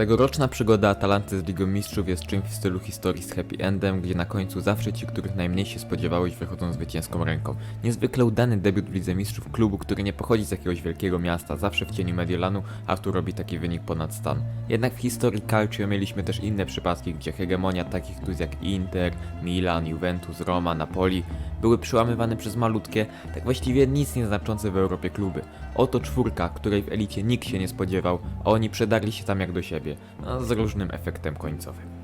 Tegoroczna przygoda Atalanty z Ligą Mistrzów jest czymś w stylu historii z happy endem, gdzie na końcu zawsze ci, których najmniej się spodziewałeś, wychodzą zwycięską ręką. Niezwykle udany debiut w Lidze Mistrzów klubu, który nie pochodzi z jakiegoś wielkiego miasta, zawsze w cieniu Mediolanu, Artur robi taki wynik ponad stan. Jednak w historii Calcio mieliśmy też inne przypadki, gdzie hegemonia takich klubów jak Inter, Milan, Juventus, Roma, Napoli były przełamywane przez malutkie, tak właściwie nic nieznaczące w Europie kluby. Oto czwórka, której w elicie nikt się nie spodziewał, a oni przedarli się tam jak do siebie, no, z różnym efektem końcowym.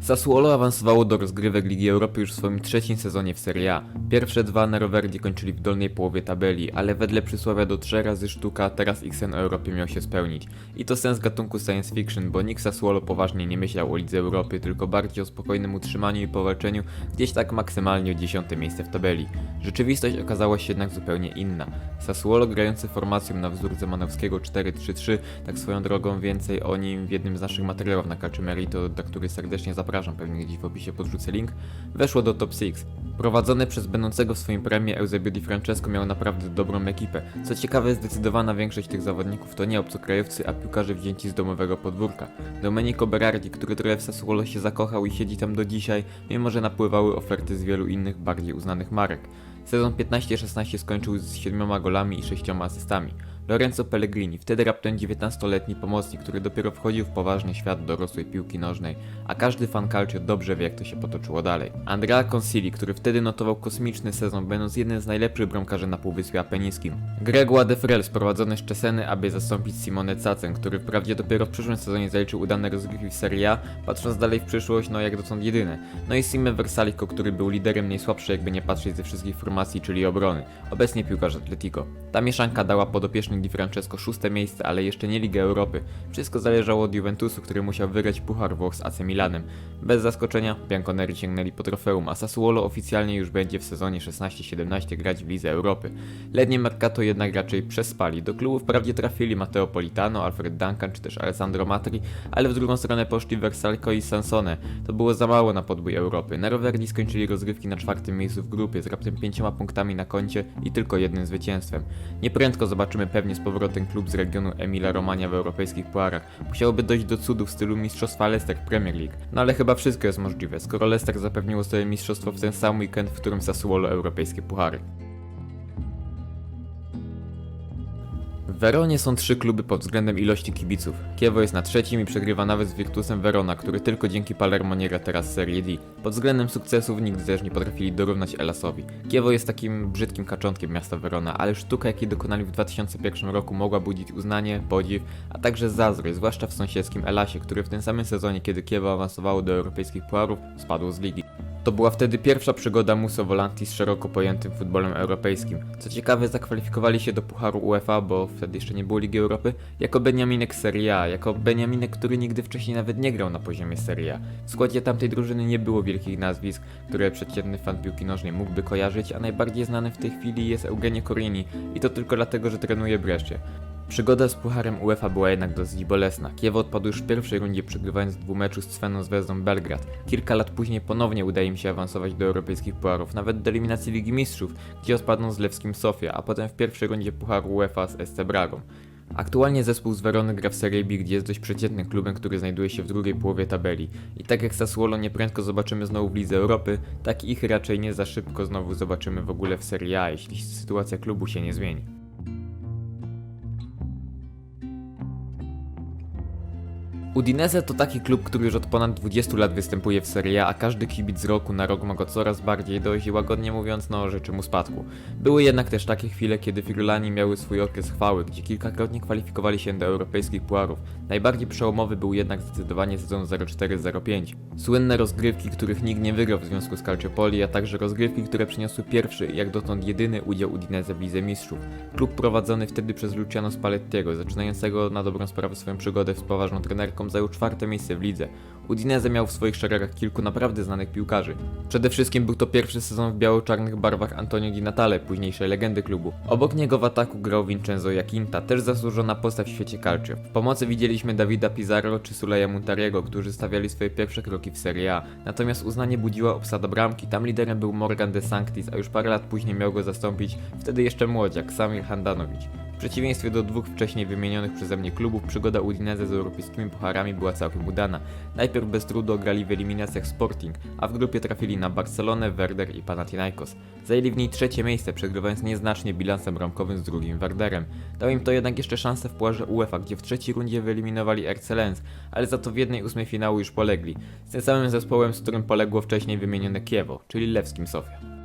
Sassuolo awansowało do rozgrywek Ligi Europy już w swoim trzecim sezonie w Serie A. Pierwsze dwa Neroverdi kończyli w dolnej połowie tabeli, ale wedle przysłowia do trzy razy sztuka, teraz ich sen o Europie miał się spełnić. I to sens gatunku science fiction, bo nikt Sassuolo poważnie nie myślał o Lidze Europy, tylko bardziej o spokojnym utrzymaniu i powalczeniu gdzieś tak maksymalnie o dziesiąte miejsce w tabeli. Rzeczywistość okazała się jednak zupełnie inna. Sassuolo grający formacją na wzór Zemanowskiego 4-3-3, tak swoją drogą więcej o nim w jednym z naszych materiałów na Calciomerito, do który serdecznie zapraszam, pewnie gdzieś w opisie podrzucę link, weszło do top 6. Prowadzony przez będącego w swoim premie Eusebio Di Francesco miał naprawdę dobrą ekipę. Co ciekawe, zdecydowana większość tych zawodników to nie obcokrajowcy, a piłkarze wzięci z domowego podwórka. Domenico Berardi, który trochę w Sassuolo się zakochał i siedzi tam do dzisiaj, mimo że napływały oferty z wielu innych, bardziej uznanych marek. Sezon 15-16 skończył z 7 golami i 6 asystami. Lorenzo Pellegrini, wtedy raptem 19-letni pomocnik, który dopiero wchodził w poważny świat dorosłej piłki nożnej, a każdy fan calcio dobrze wie jak to się potoczyło dalej. Andrea Consili, który wtedy notował kosmiczny sezon, będąc jednym z najlepszych bramkarzy na Półwyspie Apenińskim. Gregua de Frel sprowadzony z Czeseny, aby zastąpić Simone Cacen, który wprawdzie dopiero w przyszłym sezonie zaliczył udane rozgrywki w Serie A, patrząc dalej w przyszłość, no jak dotąd jedyne. No i Sime Versalico, który był liderem najsłabszej jakby nie patrzeć ze wszystkich formacji, czyli obrony. Obecnie piłkarz Atletico. Ta mieszanka dała podopiecznym Di Francesco szóste miejsce, ale jeszcze nie Ligę Europy. Wszystko zależało od Juventusu, który musiał wygrać Puchar Włoch z AC Milanem. Bez zaskoczenia Bianconeri sięgnęli po trofeum, a Sassuolo oficjalnie już będzie w sezonie 16-17 grać w Lidze Europy. Letnie Mercato jednak raczej przespali. Do klubu wprawdzie trafili Matteo Politano, Alfred Duncan czy też Alessandro Matri, ale w drugą stronę poszli Versalco i Sansone. To było za mało na podbój Europy. Neroverdi skończyli rozgrywki na czwartym miejscu w grupie z raptem pięcioma punktami na koncie i tylko jednym zwycięstwem. Nieprędko zobaczymy pewnie z powrotem klub z regionu Emilia Romagna w europejskich puarach. Musiałoby dojść do cudu w stylu mistrzostwa Leicester Premier League. No ale chyba wszystko jest możliwe, skoro Leicester zapewniło sobie mistrzostwo w ten sam weekend, w którym Sassuolo europejskie puchary. Weronie są trzy kluby pod względem ilości kibiców. Kiewo jest na trzecim i przegrywa nawet z Virtusem Verona, który tylko dzięki Palermo nie gra teraz Serie D. Pod względem sukcesów nigdy też nie potrafili dorównać Elasowi. Kiewo jest takim brzydkim kaczątkiem miasta Verona, ale sztuka jakiej dokonali w 2001 roku mogła budzić uznanie, podziw, a także zazdrość, zwłaszcza w sąsiedzkim Elasie, który w tym samym sezonie, kiedy Kiewo awansowało do europejskich puarów, spadł z ligi. To była wtedy pierwsza przygoda Muso Volanti z szeroko pojętym futbolem europejskim. Co ciekawe, zakwalifikowali się do Pucharu UEFA, bo wtedy jeszcze nie było Ligi Europy, jako Beniaminek Serie A, jako Beniaminek, który nigdy wcześniej nawet nie grał na poziomie Serie A. W składzie tamtej drużyny nie było wielkich nazwisk, które przeciętny fan piłki nożnej mógłby kojarzyć, a najbardziej znany w tej chwili jest Eugenio Corini i to tylko dlatego, że trenuje Brescie. Przygoda z Pucharem UEFA była jednak dosyć bolesna. Kiewo odpadł już w pierwszej rundzie, przegrywając dwumeczu z Cweną Zvezdą Belgrad. Kilka lat później ponownie udaje im się awansować do europejskich pucharów, nawet do eliminacji Ligi Mistrzów, gdzie odpadną z Lewskim Sofia, a potem w pierwszej rundzie Pucharu UEFA z SC Bragą. Aktualnie zespół z Werony gra w Serie B, gdzie jest dość przeciętnym klubem, który znajduje się w drugiej połowie tabeli. I tak jak Sassuolo nieprędko zobaczymy znowu w Lidze Europy, tak ich raczej nie za szybko znowu zobaczymy w ogóle w Serie A, jeśli sytuacja klubu się nie zmieni. Udinese to taki klub, który już od ponad 20 lat występuje w Serie A, a każdy kibic z roku na rok ma go coraz bardziej dość i łagodnie mówiąc, no życzy mu spadku. Były jednak też takie chwile, kiedy Friulani miały swój okres chwały, gdzie kilkakrotnie kwalifikowali się do europejskich puarów. Najbardziej przełomowy był jednak zdecydowanie sezon 04-05. Słynne rozgrywki, których nikt nie wygrał w związku z Calciopoli, a także rozgrywki, które przyniosły pierwszy jak dotąd jedyny udział Udinese w Lidze Mistrzów. Klub prowadzony wtedy przez Luciano Spallettiego, zaczynającego na dobrą sprawę swoją przygodę z poważną trenerką, Zajął czwarte miejsce w lidze. Udinese miał w swoich szeregach kilku naprawdę znanych piłkarzy. Przede wszystkim był to pierwszy sezon w biało-czarnych barwach Antonio Di Natale, późniejszej legendy klubu. Obok niego w ataku grał Vincenzo Jacinta, też zasłużona postać w świecie calcio. W pomocy widzieliśmy Davida Pizarro czy Suleja Muntariego, którzy stawiali swoje pierwsze kroki w Serie A. Natomiast uznanie budziła obsada bramki, tam liderem był Morgan de Sanctis, a już parę lat później miał go zastąpić wtedy jeszcze młodziak, Samir Handanowicz. Przeciwieństwie do dwóch wcześniej wymienionych przeze mnie klubów, przygoda Udinese z europejskimi pucharami była całkiem udana. Najpierw bez trudu grali w eliminacjach Sporting, a w grupie trafili na Barcelonę, Werder i Panathinaikos. Zajęli w niej trzecie miejsce, przegrywając nieznacznie bilansem bramkowym z drugim Werderem. Dało im to jednak jeszcze szansę w pucharze UEFA, gdzie w trzeciej rundzie wyeliminowali RC Lens, ale za to w jednej ósmej finału już polegli. Z tym samym zespołem, z którym poległo wcześniej wymienione Kiewo, czyli Lewskim Sofia.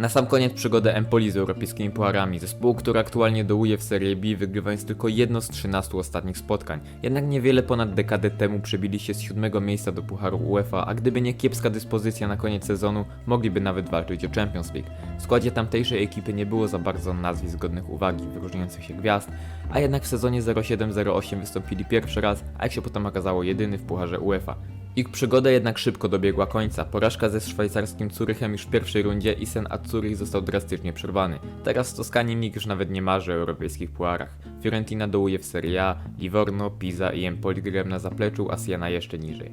Na sam koniec przygodę Empoli z europejskimi pucharami, zespołu, który aktualnie dołuje w Serie B, wygrywając tylko jedno z 13 ostatnich spotkań. Jednak niewiele ponad dekadę temu przebili się z siódmego miejsca do Pucharu UEFA, a gdyby nie kiepska dyspozycja na koniec sezonu, mogliby nawet walczyć o Champions League. W składzie tamtejszej ekipy nie było za bardzo nazwisk godnych uwagi, wyróżniających się gwiazd, a jednak w sezonie 07-08 wystąpili pierwszy raz, a jak się potem okazało jedyny w Pucharze UEFA. Ich przygoda jednak szybko dobiegła końca. Porażka ze szwajcarskim Zurychem już w pierwszej rundzie i sen Azzurri został drastycznie przerwany. Teraz w Toskanii nikt już nawet nie marzy o europejskich puarach. Fiorentina dołuje w Serie A, Livorno, Pisa i Empoli grają na zapleczu, a Siena jeszcze niżej.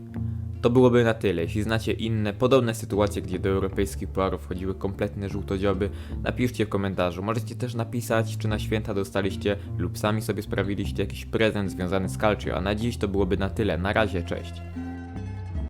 To byłoby na tyle. Jeśli znacie inne, podobne sytuacje, gdzie do europejskich puarów wchodziły kompletne żółtodzioby, napiszcie w komentarzu. Możecie też napisać, czy na święta dostaliście lub sami sobie sprawiliście jakiś prezent związany z Calcio, a na dziś to byłoby na tyle. Na razie, cześć.